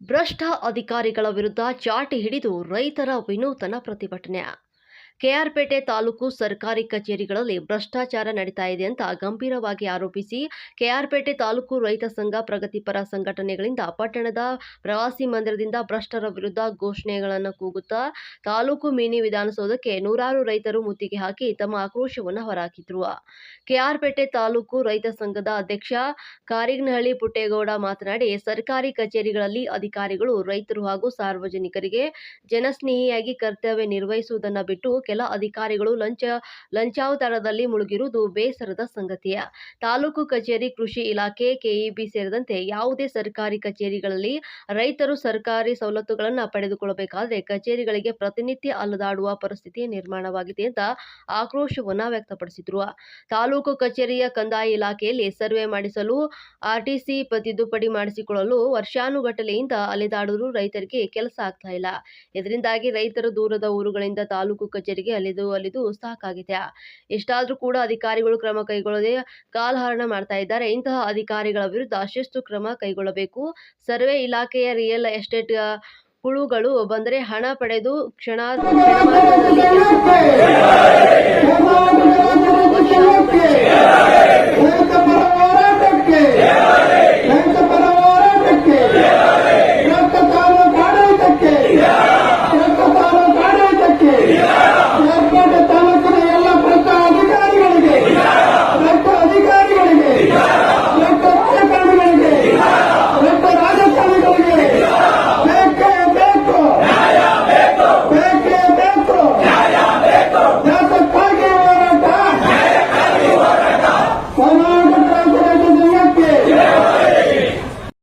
ಭ್ರಷ್ಟ ಅಧಿಕಾರಿಗಳ ವಿರುದ್ಧ ಚಾಟಿ ಹಿಡಿದು ರೈತರ ವಿನೂತನ ಪ್ರತಿಭಟನೆ. ಕೆಆರ್ಪೇಟೆ ತಾಲೂಕು ಸರ್ಕಾರಿ ಕಚೇರಿಗಳಲ್ಲಿ ಭ್ರಷ್ಟಾಚಾರ ನಡೀತಾ ಇದೆ ಅಂತ ಗಂಭೀರವಾಗಿ ಆರೋಪಿಸಿ ಕೆಆರ್ಪೇಟೆ ತಾಲೂಕು ರೈತ ಸಂಘ ಪ್ರಗತಿಪರ ಸಂಘಟನೆಗಳಿಂದ ಪಟ್ಟಣದ ಪ್ರವಾಸಿ ಮಂದಿರದಿಂದ ಭ್ರಷ್ಟರ ವಿರುದ್ಧ ಘೋಷಣೆಗಳನ್ನು ಕೂಗುತ್ತಾ ತಾಲೂಕು ಮಿನಿ ವಿಧಾನಸೌಧಕ್ಕೆ ನೂರಾರು ರೈತರು ಮುತ್ತಿಗೆ ಹಾಕಿ ತಮ್ಮ ಆಕ್ರೋಶವನ್ನು ಹೊರಹಾಕಿದ್ರು. ಕೆಆರ್ಪೇಟೆ ತಾಲೂಕು ರೈತ ಸಂಘದ ಅಧ್ಯಕ್ಷ ಕಾರಿಗ್ನಹಳ್ಳಿ ಪುಟ್ಟೇಗೌಡ ಮಾತನಾಡಿ, ಸರ್ಕಾರಿ ಕಚೇರಿಗಳಲ್ಲಿ ಅಧಿಕಾರಿಗಳು ರೈತರು ಹಾಗೂ ಸಾರ್ವಜನಿಕರಿಗೆ ಜನಸ್ನೇಹಿಯಾಗಿ ಕರ್ತವ್ಯ ನಿರ್ವಹಿಸುವುದನ್ನು ಬಿಟ್ಟು ಕೆಲ ಅಧಿಕಾರಿಗಳು ಲಂಚ, ಲಂಚಾವತಾರದಲ್ಲಿ ಮುಳುಗಿರುವುದು ಬೇಸರದ ಸಂಗತಿಯ. ತಾಲೂಕು ಕಚೇರಿ, ಕೃಷಿ ಇಲಾಖೆ, ಕೆಇಬಿ ಸೇರಿದಂತೆ ಯಾವುದೇ ಸರ್ಕಾರಿ ಕಚೇರಿಗಳಲ್ಲಿ ರೈತರು ಸರ್ಕಾರಿ ಸವಲತ್ತುಗಳನ್ನು ಪಡೆದುಕೊಳ್ಳಬೇಕಾದರೆ ಕಚೇರಿಗಳಿಗೆ ಪ್ರತಿನಿತ್ಯ ಅಲ್ಲದಾಡುವ ಪರಿಸ್ಥಿತಿ ನಿರ್ಮಾಣವಾಗಿದೆ ಅಂತ ಆಕ್ರೋಶವನ್ನ ವ್ಯಕ್ತಪಡಿಸಿದ್ರು. ತಾಲೂಕು ಕಚೇರಿಯ ಕಂದಾಯ ಇಲಾಖೆಯಲ್ಲಿ ಸರ್ವೆ ಮಾಡಿಸಲು ಆರ್ಟಿಸಿ ತಿದ್ದುಪಡಿ ಮಾಡಿಸಿಕೊಳ್ಳಲು ವರ್ಷಾನುಗಟ್ಟಲೆಯಿಂದ ಅಲೆದಾಡಲು ರೈತರಿಗೆ ಕೆಲಸ ಆಗ್ತಾ ಇಲ್ಲ. ಇದರಿಂದಾಗಿ ರೈತರು ದೂರದ ಊರುಗಳಿಂದ ತಾಲೂಕು ಕಚೇರಿಗೆ ಅಲಿದು ಅಲಿದು ಸಾಕಾಗಿದೆ ಎಷ್ಟಾದ್ರೂ ಕೂಡ ಅಧಿಕಾರಿಗಳು ಕ್ರಮ ಕೈಗೊಳ್ಳದೆ ಕಾಲಹರಣ ಮಾಡ್ತಾ ಇದ್ದಾರೆ. ಇಂತಹ ಅಧಿಕಾರಿಗಳ ವಿರುದ್ಧ ಶಿಸ್ತು ಕ್ರಮ ಕೈಗೊಳ್ಳಬೇಕು. ಸರ್ವೆ ಇಲಾಖೆಯ ರಿಯಲ್ ಎಸ್ಟೇಟ್ ಹುಳುಗಳು ಬಂದರೆ ಹಣ ಪಡೆದು ಕ್ಷಣ